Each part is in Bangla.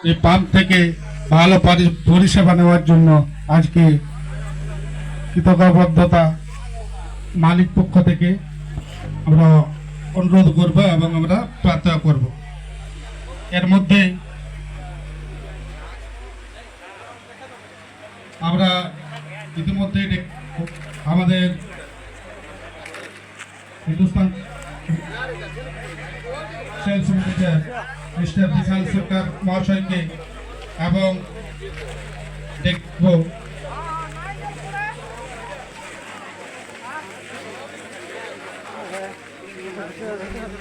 এই পাম্প থেকে ভালো পরিষেবা নেওয়ার জন্য আজকে কৃতজ্ঞতা মালিক পক্ষ থেকে আমরা অনুরোধ করব এবং আমরা প্রার্থনা করব। এর মধ্যে আমরা ইতিমধ্যে আমাদের হিন্দুস্তান সেলস মিস্টার বিশাল সরকার মহাশয়কে এবং দেখব।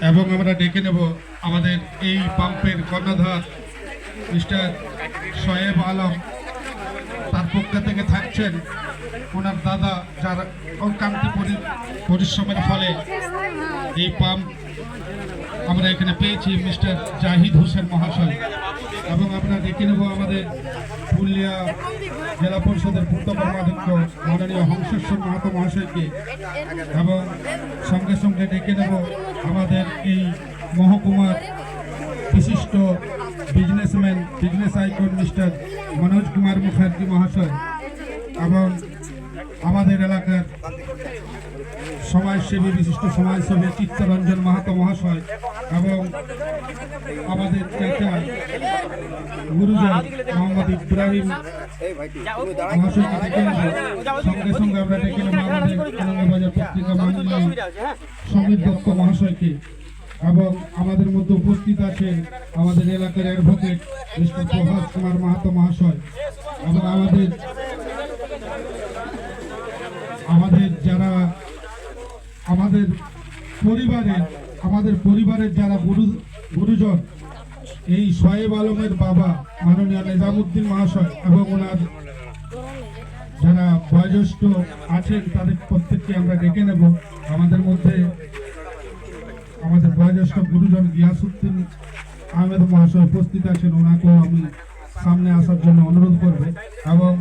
এবং আমরা ডেকে নেব আমাদের এই পাম্পের কর্ণধার, মিস্টার শোয়েব আলম। তার পক্ষ থেকে থাকছেন ওনার দাদা যার অক্রান্তি পরিশ্রমের ফলে এই পাম্প আমরা এখানে পেয়েছি মিস্টার জাহিদ হোসেন মহাশয়। এবং আমরা দেখে নেব আমাদের পুরুলিয়া জেলা পরিষদের পূর্ত কর্মাধ্যক্ষ মাননীয় হংসেশ্বর মাহাতো মহাশয়কে। এবং সঙ্গে সঙ্গে ডেকে নেব আমাদের এই মহকুমার বিশিষ্ট businessman business icon mister Manoj Kumar Mukherjee মহাশয় এবং আমাদের এলাকার সমাজসেবী বিশিষ্ট সমাজসেবী চিত্তরঞ্জন মাহাতো মহাশয় এবং আমাদের চাচা গুরুজন মোহাম্মদ ইব্রাহিম মহাশয়কে সঙ্গে সঙ্গে আমরা ডেকে আনন্দবাজার পত্রিকা মাননীয় সমীর দত্ত মহাশয়কে এবং আমাদের মধ্যে উপস্থিত আছেন আমাদের এলাকার অ্যাডভোকেট মিস্টার প্রভাস কুমার মাহাতো মহাশয় এবং আমাদের আমাদের যারা আমাদের পরিবারের আমাদের পরিবারের যারা গুরু, গুরুজন, এই সোয়েব আলমের বাবা মাননীয় নিজামুদ্দিন মহাশয় এবং ওনার যারা বয়োজ্যেষ্ঠ আছেন, তাদের প্রত্যেককে আমরা ডেকে নেব। আমাদের মধ্যে আমাদের বয়োজ্যেষ্ঠ গুরুজন গিয়াসুদ্দিন আহমেদ মহাশয় উপস্থিত আছেন। ওনাকেও আমি সামনে আসার জন্য অনুরোধ করব এবং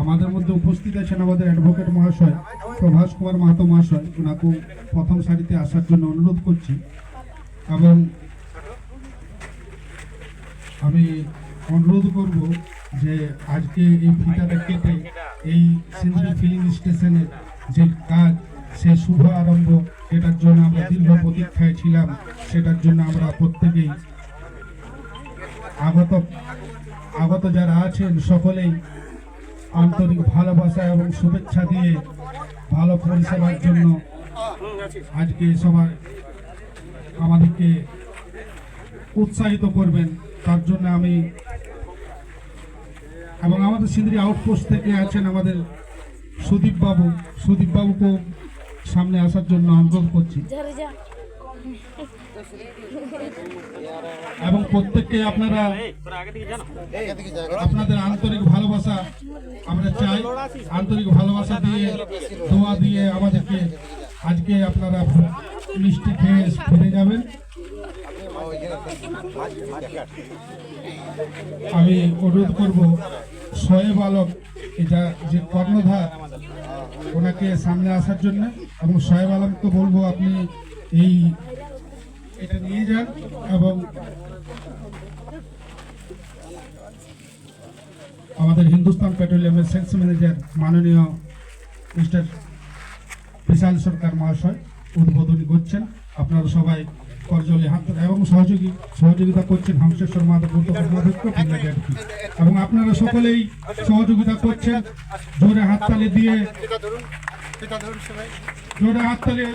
আমাদের মধ্যে উপস্থিত আছেন আমাদের অ্যাডভোকেট মহাশয়, প্রভাস কুমার মাহাতো মহাশয় ওনাকে প্রথম সারিতে আসার জন্য অনুরোধ করছি। এবং আমি অনুরোধ করব যে আজকে এই ফিতাটা কেটে এই সিন্ধুরি ফিলিং স্টেশনের যে কাজ, সে শুভ আরম্ভ সেটার জন্য আমরা দীর্ঘ প্রতীক্ষায় ছিলাম, সেটার জন্য আমরা প্রত্যেকেই আগত আগত যারা আছেন, সকলেই আন্তরিক ভালোবাসা এবং শুভেচ্ছা দিয়ে ভালো পরিষেবার জন্য আজকে সবাই আমাদেরকে উৎসাহিত করবেন। তার জন্য আমি এবং আমাদের সিন্দ্রি আউটপোস্ট থেকে আছেন আমাদের সুদীপ বাবু। সুদীপ বাবুকেও সামনে আসার জন্য অনুরোধ করছি। এবং প্রত্যেককে আপনারা আপনাদের আন্তরিক ভালোবাসা আমরা চাই। আন্তরিক ভালোবাসা দিয়ে, দোয়া দিয়ে আমাদেরকে আজকে আপনারা মিষ্টি খেয়ে ফিরে যাবেন। আমি অনুরোধ করব শোয়েব আলম, এটা যে কর্ণধার, ওনাকে সামনে আসার জন্য, এবং শোয়েব আলমকে বলব আপনি এই এটা নিয়ে যান এবং আমাদের হিন্দুস্তান পেট্রোলিয়ামের সেলস ম্যানেজার মাননীয় মিস্টার বিশাল সরকার মহাশয় উদ্বোধনী করছেন। আপনারা সবাই করজলে হাত এবং সহযোগী সহযোগিতা করছেন। হংসেশ্বর মাধব এবং আপনারা সকলেই সহযোগিতা করছেন। জোরে হাততালি দিয়ে জোরে হাততালি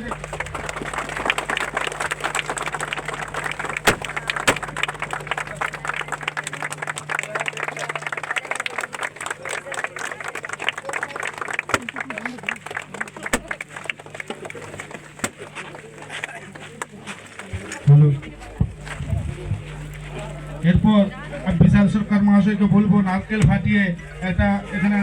হলো এরপর আমি বিশাল সরকার মহাশয়কে বলব, নারকেল ফাটিয়ে এটা এখানে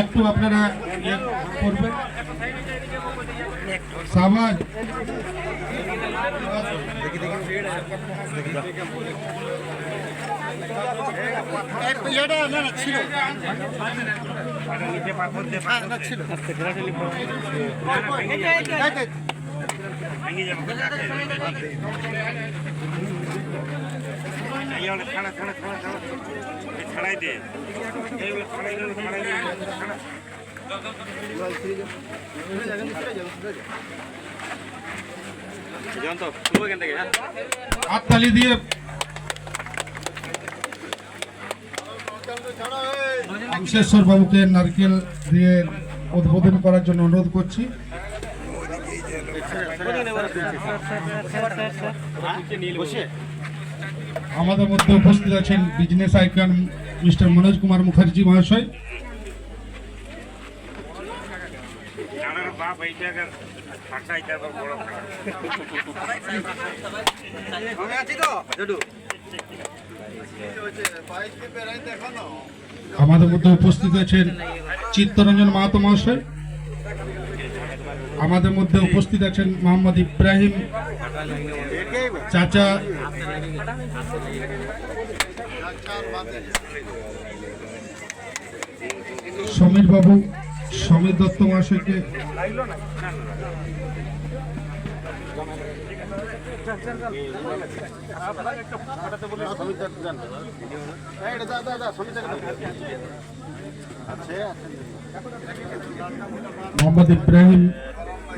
একটু আপনারা ইয়ে করবেন। সাবাস ছাড়া ছাড়া ছাড়া ছাড়া ছাড়াই দে ছাড়াই হ্যাঁ হাততালি দিয়ে। শামশেশ্বর বাবুকে নারকেল দিয়ে উদ্বোধন করার জন্য অনুরোধ করছি। আমাদের মধ্যে উপস্থিত আছেন business icon mister Manoj Kumar Mukherjee মহাশয়। আমাদের মধ্যে উপস্থিত আছেন চিত্তরঞ্জন মাহাতো মহাশয়। আমাদের মধ্যে উপস্থিত আছেন মোহাম্মদ ইব্রাহিম চাচা। সমীর বাবু সমীর দত্ত মহাশয়কে মোহাম্মদ ইব্রাহিম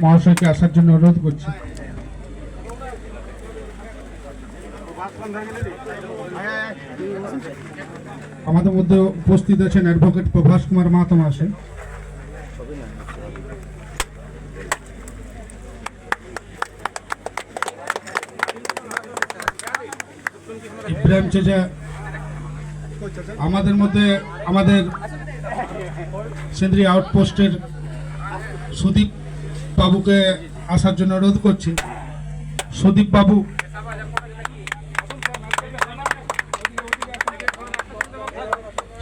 মহাশয়কে আসার জন্য অনুরোধ করছি। আমাদের মধ্যে উপস্থিত আছেন অ্যাডভোকেট প্রভাস কুমার মাহাতো মহাশয়। ইব্রাহিম চাচা আমাদের মধ্যে আমাদের সেন্দ্রী আউটপোস্টের সুদীপ বাবুকে আসার জন্য অনুরোধ করছি। সুদীপ বাবু।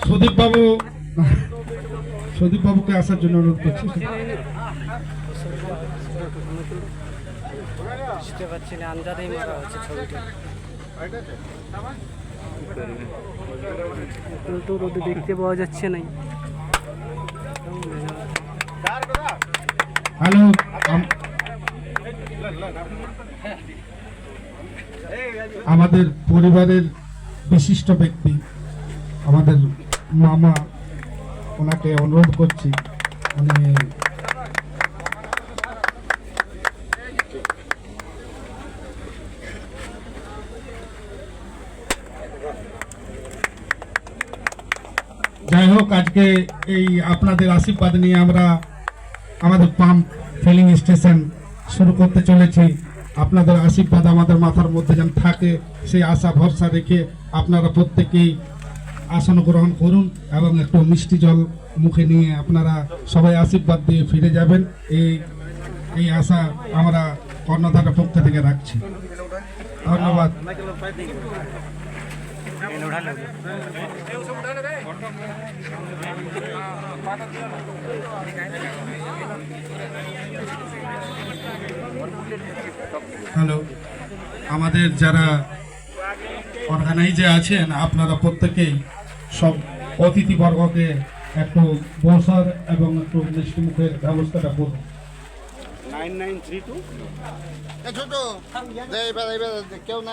সুদীপ বাবু। সুদীপ বাবুকে আসার জন্য অনুরোধ করছি। বুঝতে পারছি না, আন্দাজেই মারা হচ্ছে ছবিটা। তো রোদে দেখতে পাওয়া যাচ্ছে না। হ্যালো আমাদের পরিবারের বিশিষ্ট ব্যক্তি, আমাদের মামা, ওনাকে অনুরোধ করছি, উনি আজকে এই আপনাদের আশীর্বাদ নিয়ে আমরা আমাদের পাম্প ফিলিং স্টেশন শুরু করতে চলেছি। আপনাদের আশীর্বাদ আমাদের মাথার মধ্যে যেন থাকে, সেই আশা, ভরসা রেখে আপনারা প্রত্যেকেই আসন গ্রহণ করুন এবং একটু মিষ্টি জল মুখে নিয়ে আপনারা সবাই আশীর্বাদ দিয়ে ফিরে যাবেন। এই এই আশা আমরা কর্ণধারের পক্ষ থেকে রাখছি। ধন্যবাদ। হ্যালো। আমাদের যারা অর্গানাইজে আছেন আপনারা প্রত্যেকেই সব অতিথিবর্গকে একটু বসার এবং একটু মিষ্টি মুখের ব্যবস্থাটা করুন। Nine nine three two. এ ছোট। এবার এবার কেউ না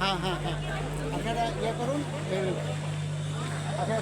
হ্যাঁ হ্যাঁ হ্যাঁ। আপনারা ইয়ে করুন আপনারা